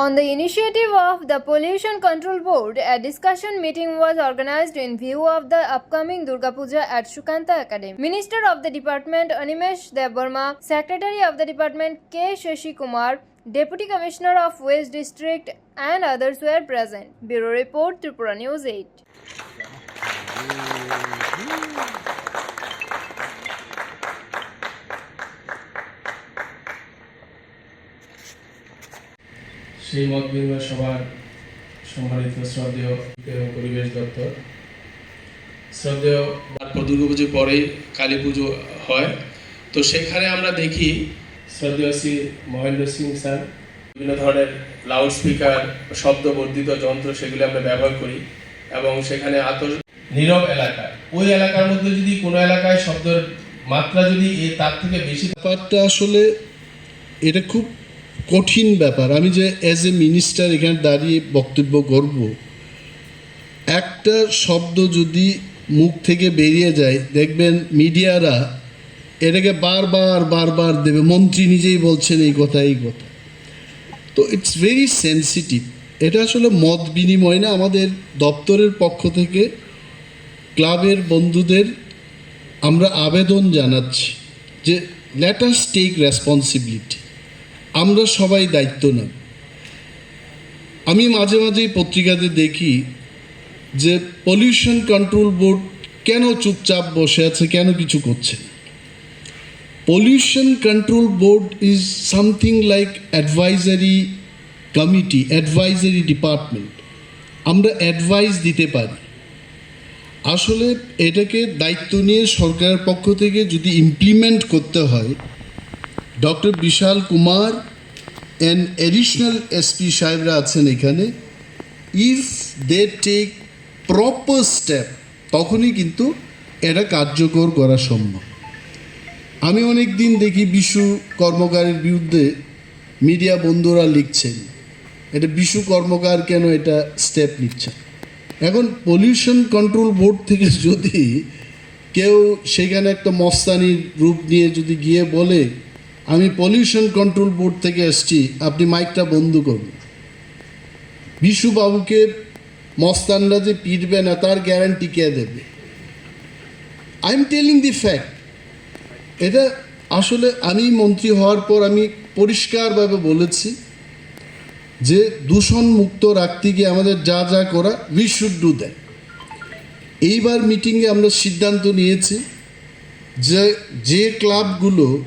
On the initiative of the Pollution Control Board, a discussion meeting was organized in view of the upcoming Durga Puja at Shukanta Academy. Minister of the Department Animesh Devarma, Secretary of the Department K. Shashi Kumar, Deputy Commissioner of West District and others were present. Bureau Report Tripura News 8. সেই মত বিনিময় সভার সম্মানিত শ্রদ্ধেয় পরিবেশ দপ্তর। শ্রদ্ধেয় দুর্গাপুজোর পরেই কালী পুজো হয়। তো সেখানে আমরা দেখি শ্রদ্ধেয় শ্রী মহেন্দ্র সিং স্যার, বিভিন্ন ধরনের লাউড স্পিকার শব্দ বর্ধিত যন্ত্র সেগুলি আমরা ব্যবহার করি এবং সেখানে আত নীরব এলাকা ওই এলাকার মধ্যে যদি কোনো এলাকায় শব্দের মাত্রা যদি তার থেকে বেশি ব্যাপারটা আসলে এটা খুব কঠিন ব্যাপার। আমি যে অ্যাজ এ মিনিস্টার এখানে দাঁড়িয়ে বক্তব্য করব, একটা শব্দ যদি মুখ থেকে বেরিয়ে যায়, দেখবেন মিডিয়ারা এটাকে বারবার বারবার দেবে। মন্ত্রী নিজেই বলছেন এই কথা এই কথা। তো ইটস ভেরি সেন্সিটিভ এটা আসলে মত বিনিময় না, আমাদের দপ্তরের পক্ষ থেকে ক্লাবের বন্ধুদের আমরা আবেদন জানাচ্ছি যে লেট আস টেক রেসপন্সিবিলিটি আমরা সবাই দায়িত্ব নেব আমি মাঝে মাঝেই পত্রিকাতে দেখি যে পলিউশন কন্ট্রোল বোর্ড কেন চুপচাপ বসে আছে, কেন কিছু করছে pollution control board is something like advisory committee advisory department আমরা অ্যাডভাইস দিতে পারি। আসলে এটাকে দায়িত্ব নিয়ে সরকারের পক্ষ থেকে যদি ইমপ্লিমেন্ট করতে হয় doctor Vishal Kumar and additional SP সাহেবরা আছেন এখানে। If they take proper step তখনই কিন্তু এটা কার্যকর করা সম্ভব। আমি অনেক দিন দেখি বিশু কর্মকারের বিরুদ্ধে মিডিয়া বন্ধুরা লিখছেন। এটা বিশু কর্মকার কেন এটা স্টেপ নিচ্ছে? এখন পলিউশন কন্ট্রোল বোর্ড থেকে যদি কেউ সেখানে একটা মস্তানির রূপ নিয়ে যদি গিয়ে বলে আমি পলিউশন কন্ট্রোল বোর্ড থেকে এসছি, আপনি মাইকটা বন্ধ করুন। বিশুবাবুকে মস্তানরা যে পিটবে না, তার গ্যারান্টি কে দেবে? I am telling the fact এটা আসলে আমি মন্ত্রী হওয়ার পর আমি পরিষ্কারভাবে বলেছি যে দূষণ মুক্ত রাখতে গিয়ে আমাদের যা যা করা উই শুড ডু দ্যাট এইবার মিটিংয়ে আমরা সিদ্ধান্ত নিয়েছি যে যে ক্লাবগুলো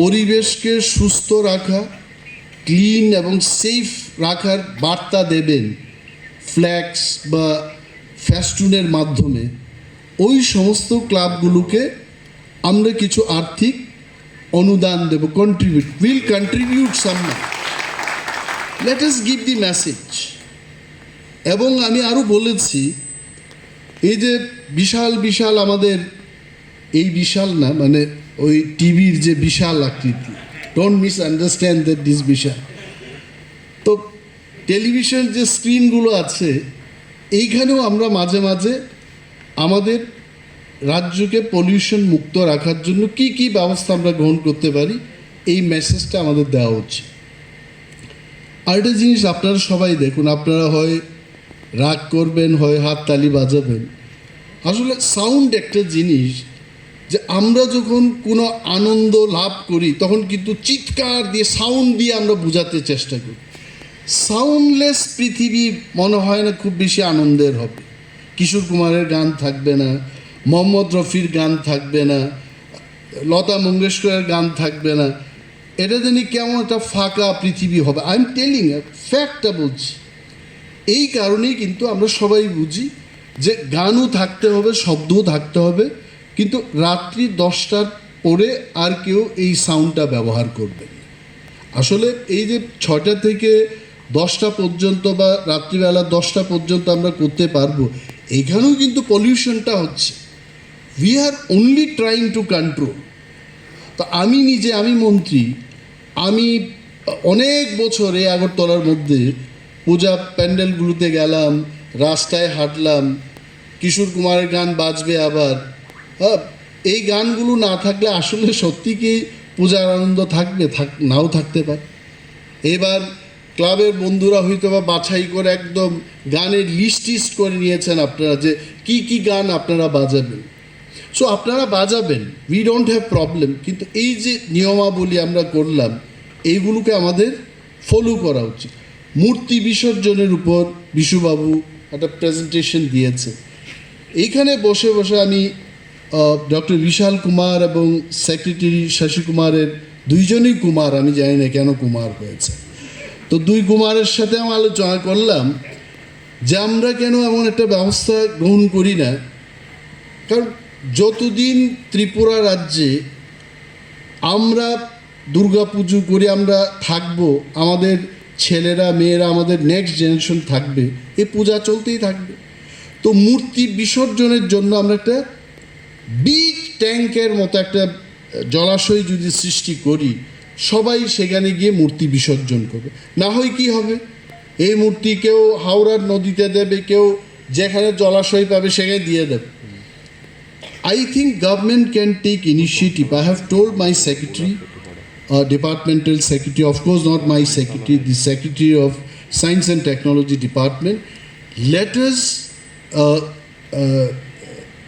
পরিবেশকে সুস্থ রাখা, ক্লিন এবং সেফ রাখার বার্তা দেবেন ফ্ল্যাক্স বা ফ্যাস্টুনের মাধ্যমে। ওই সমস্ত ক্লাবগুলোকে আমরা কিছু আর্থিক অনুদান দেব কন্ট্রিবিউট উইল কন্ট্রিবিউট সামনা let us give the message এবং আমি আরও বলেছি, এই যে বিশাল বিশাল আমাদের, এই বিশাল না মানে ওই টিভির যে বিশাল আকৃতি। Don't misunderstand that this Vishal. তো টেলিভিশন যে স্ক্রিনগুলো আছে, এইখানেও আমরা মাঝে মাঝে আমাদের রাজ্যকে পলিউশন মুক্ত রাখার জন্য কি কি ব্যবস্থা আমরা গ্রহণ করতে পারি, এই মেসেজটা আমাদের দেওয়া উচিত। আরেকটা জিনিস আপনারা সবাই দেখুন, আপনারা হয় রাগ করবেন, হয় হাততালি বাজাবেন। আসলে সাউন্ড একটা জিনিস যে আমরা যখন কোনো আনন্দ লাভ করি, তখন কিন্তু চিৎকার দিয়ে সাউন্ড দিয়ে আমরা বোঝাতে চেষ্টা করি। সাউন্ডলেস পৃথিবী মনে হয় না খুব বেশি আনন্দের হবে। কিশোর কুমারের গান থাকবে না, মোহাম্মদ রফির গান থাকবে না, লতা মঙ্গেশকরের গান থাকবে না। এটা জানি কেমন একটা ফাঁকা পৃথিবী হবে। আই এম টেলিং ফ্যাক্টটা বলছি। এই কারণেই কিন্তু আমরা সবাই বুঝি যে গানও থাকতে হবে, শব্দও থাকতে হবে। কিন্তু রাত্রি দশটার পরে আর কেউ এই সাউন্ডটা ব্যবহার করবে। আসলে এই যে ছটা থেকে দশটা পর্যন্ত বা রাত্রিবেলা দশটা পর্যন্ত আমরা করতে পারব, এখানেও কিন্তু পলিউশনটা হচ্ছে we are only trying to control তো আমি নিজে, আমি মন্ত্রী, আমি অনেক বছর এই আগরতলার মধ্যে পূজা প্যান্ডেলগুলোতে গেলাম, রাস্তায় হাঁটলাম, কিশোর কুমারের গান বাজবে আবার এই গানগুলো না থাকলে আসলে সত্যি কি পূজার আনন্দ থাকবে? থাক নাও থাকতে পারে। এবার ক্লাবের বন্ধুরা হয়তো বা বাছাই করে একদম গানের লিস্ট টিস্ট করে নিয়েছেন আপনারা যে কি কি গান আপনারা বাজাবেন। সো আপনারা বাজাবেন উই ডোন্ট হ্যাভ প্রবলেম কিন্তু এই যে নিয়মাবলী আমরা করলাম, এইগুলোকে আমাদের ফলো করা উচিত। মূর্তি বিসর্জনের উপর বিশুবাবু একটা প্রেজেন্টেশন দিয়েছে। এইখানে বসে বসে আমি ডক্টর বিশাল কুমার এবং সেক্রেটারি শশী কুমারের দুইজনই কুমার, আমি জানি না কেন কুমার হয়েছে। তো দুই কুমারের সাথে আমি আলোচনা করলাম যে আমরা কেন এমন একটা ব্যবস্থা গ্রহণ করি না। কারণ যতদিন ত্রিপুরা রাজ্যে আমরা দুর্গা পুজো করে আমরা থাকব, আমাদের ছেলেরা, মেয়েরা, আমাদের নেক্সট জেনারেশন থাকবে, এ পূজা চলতেই থাকবে। তো মূর্তি বিসর্জনের জন্য আমরা একটা বিগ ট্যাঙ্কের মতো একটা জলাশয় যদি সৃষ্টি করি, সবাই সেখানে গিয়ে মূর্তি বিসর্জন করবে। না হয় কি হবে? এই মূর্তি কেউ হাওড়ার নদীতে দেবে, কেউ যেখানে জলাশয় পাবে সেখানে দিয়ে দেবে। I think government can take initiative I have told my secretary departmental secretary of course not my secretary the secretary of science and technology department letters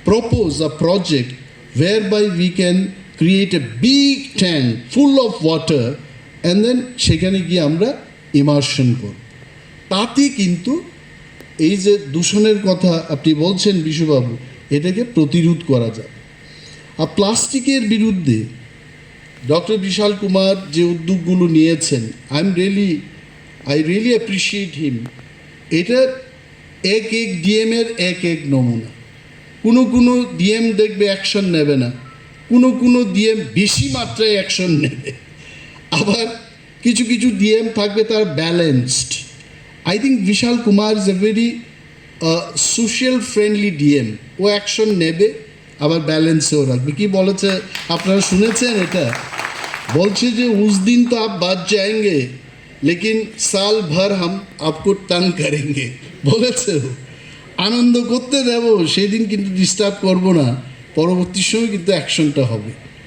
propose a project whereby we can create a big tank full of water and then সেখানে গিয়ে আমরা immersion করব। তাতে কিন্তু এই যে দূষণের কথা আপনি বলছেন বিশুবাবু, এটাকে প্রতিরোধ করা যায় আর প্লাস্টিকের বিরুদ্ধে ডক্টর বিশাল কুমার যে উদ্যোগগুলো নিয়েছেন I am really I really appreciate him এটা এক এক ডিএমের এক এক নমুনা। কোনো কোনো ডিএম দেখবে অ্যাকশন নেবে না। কোনো কোনো ডিএম বেশি মাত্রায় অ্যাকশন নেবে। আবার কিছু কিছু ডিএম থাকবে তার balanced. I think Vishal Kumar is a very social friendly DM. O action নেবে, আবার ব্যালেন্সেও রাখবে। কি বলেছে? আপনারা শুনেছেন এটা? বলছে যে, উস দিন তো আপ বাদ যায়ঙ্গে, লেকিন সাল ভর হাম আপকো টান করেন বলেছে আনন্দ করতে দেব সেদিন কিন্তু ডিস্টার্ব করব না। পরবর্তী সময় কিন্তু অ্যাকশনটা হবে।